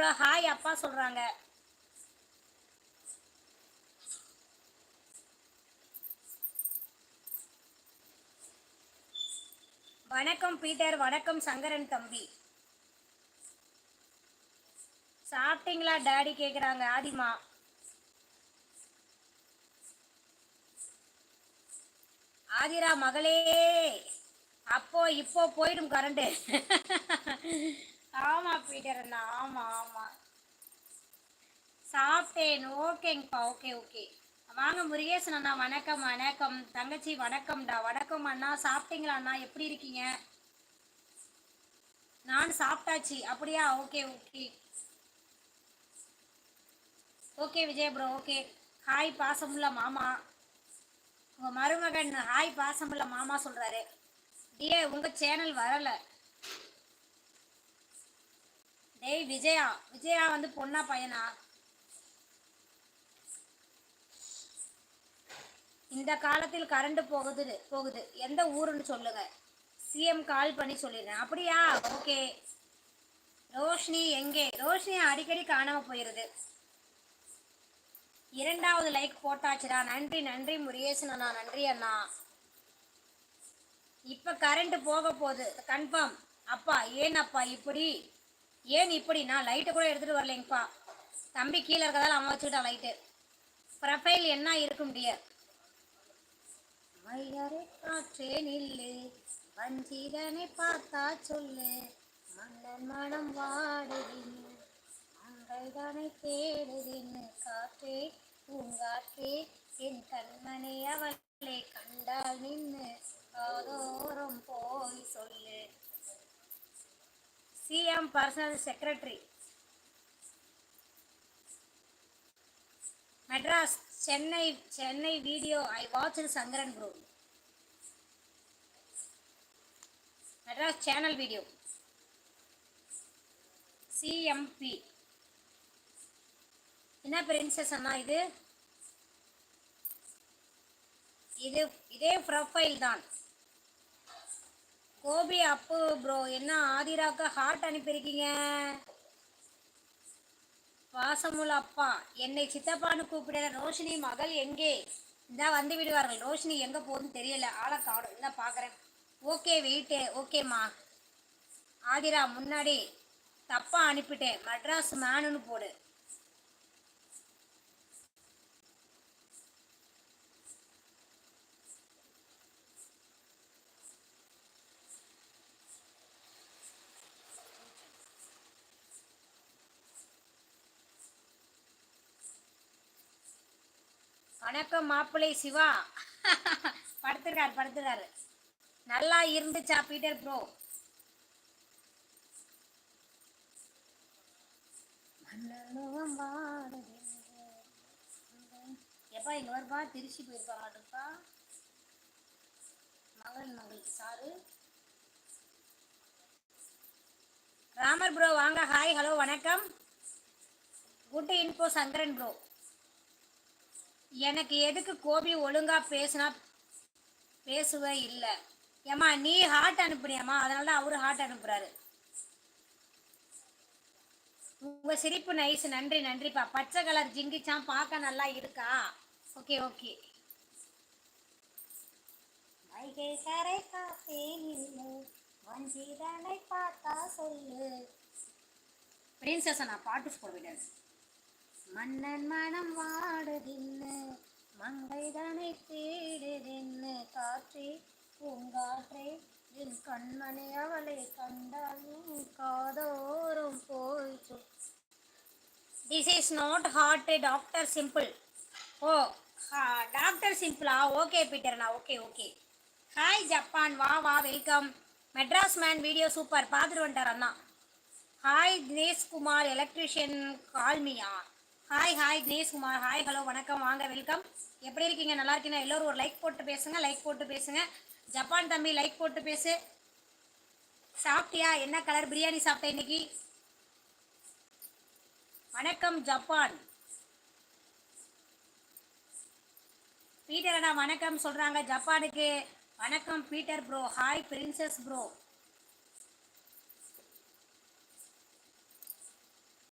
அப்புறம் ஹாய் அப்பா சொல்றாங்க. வணக்கம் பீட்டர் வணக்கம் சங்கரன் தம்பி. சாப்பிட்டீங்களா டாடி? கேக்குறாங்க ஆதிமா. ஆதிரா மகளே அப்போ இப்போ போயிடும் கரண்ட் ஆமா அண்ணா ஆமா ஆமா. சாப்பிட்டேன். ஓகேங்கப்பா ஓகே ஓகே. வாங்க முருகேசன் அண்ணா வணக்கம் வணக்கம். தங்கச்சி வணக்கம்டா. வணக்கம் அண்ணா சாப்பிட்டீங்களா அண்ணா எப்படி இருக்கீங்க? நான் சாப்பிட்டாச்சு. அப்படியா? Okay okay. Okay Vijay bro okay. Hi பாசமுள்ள மாமா. உங்க மருமகன் ஹாய் பாசமுள்ள மாமா சொல்றாரு. டியே உங்கள் சேனல் வரல. டேய் விஜயா. விஜயா வந்து பொண்ணா பையனா? இந்த காலத்தில் கரண்ட் போகுது போகுது. எந்த ஊருன்னு சொல்லுங்க. சிஎம் கால் பண்ணி சொல்லிடுறேன். அப்படியா? ஓகே. ரோஷினி எங்கே? ரோஷினி அடிக்கடி காணாம போயிருது. இரண்டாவது லைக் போட்டாச்சுடா. நன்றி நன்றி முருகேசன் அண்ணா நன்றி அண்ணா. இப்ப கரண்ட் போக போகுது. கன்ஃபார்ம். அப்பா ஏன் அப்பா இப்படி? ஏன் இப்படி? நான் லைட்டை கூட எடுத்துட்டு வரலைங்கப்பா. தம்பி கீழே இருக்கதால அவன் வச்சுக்கிட்டான் லைட்டு ப்ரொஃபைல் என்ன இருக்கும் டியர் மையரை காற்றே நில்லு. வஞ்சிதனை பார்த்தா சொல்லு. மன்னன் மனம் வாடுதின்னு அங்கைதனை தேடுதின்னு காற்றே பூங்காற்றே என் கண்மணி அவளை கண்டால் CM personal secretary Madras Chennai Chennai video I watch Sankaran bro Madras channel video CMP என்ன பிரின்சஸ் அண்ணா இது? இது இதே ப்ரொஃபைல் தான். கோபி அப்பு ப்ரோ என்ன ஆதிராக்க ஹார்ட் அனுப்பியிருக்கீங்க? வாசமுள்ள அப்பா. என்னை சித்தப்பான்னு கூப்பிடுற ரோஷினி மகள் எங்கே? இந்தா வந்து விடுவார்கள். ரோஷினி எங்கே போகுதுன்னு தெரியல. ஆளை காணும். இந்த பார்க்குறேன் ஓகே வெயிட்டு. ஓகேம்மா ஆதிரா முன்னாடி தப்பாக அனுப்பிட்டேன். மட்ராஸ் மேனுன்னு போடு. வணக்கம் மாப்பிள்ளை சிவா. படுத்துருக்காரு படுத்துருக்காரு. நல்லா இருந்துச்சா பீட்டர் ப்ரோ எப்பா இங்க வருப்பா திருச்சி போயிருப்பா மாட்டுப்பா மகள் மகள் சாரு. ராமர் ப்ரோ வாங்க. ஹாய் ஹலோ வணக்கம். குட் இன்போ சங்கரன் ப்ரோ எனக்கு எதுக்கு கோபி ஒழுங்கா பேசுனா பேசுவே இல்லை. ஏம்மா நீ ஹார்ட் அனுப்புனியம்மா? அதனால தான் அவரு ஹார்ட் அனுப்புறாரு. உங்க சிரிப்பு நைஸ் நன்றி நன்றிப்பா. பச்சை கலர் ஜிங்கிச்சான் பார்க்க நல்லா இருக்கா? ஓகே ஓகே வைகை கரை காத்தே நில்லு வஞ்சிதனை பார்த்தா சொல்லு. பிரின்சஸ் நான் பாட்டு போட மன்னன் மனம் வாடுது. அங்கைதனை தேடுதென்னு காற்றே பூங்காற்றே என் கண்மணி அவளை கண்டாலும் காதோறும் போயிற்று this is not hard doctor simple oh doctor சிம்பிளா ஓகே பீட்டர்ண்ணா ஓகே ஓகே ஹாய் ஜப்பான் வா வா welcome Madras man video super பார்த்துட்டு வந்துட்டார் அண்ணா. Hi Dinesh Kumar electrician கால்மியா hi hi Dineshkumar hi hello வணக்கம். வாங்க வெல்கம் எப்படி இருக்கீங்க? நல்லா இருக்கீங்க எல்லோரும் ஒரு லைக் போட்டு பேசுங்க லைக் போட்டு பேசுங்க. ஜப்பான் தம்பி லைக் போட்டு பேசு. சாப்பிட்டியா? என்ன கலர் பிரியாணி சாப்பிட்ட இன்னைக்கு? வணக்கம் ஜப்பான். பீட்டர் அண்ணா வணக்கம் சொல்கிறாங்க ஜப்பானுக்கு வணக்கம் Peter bro hi princess bro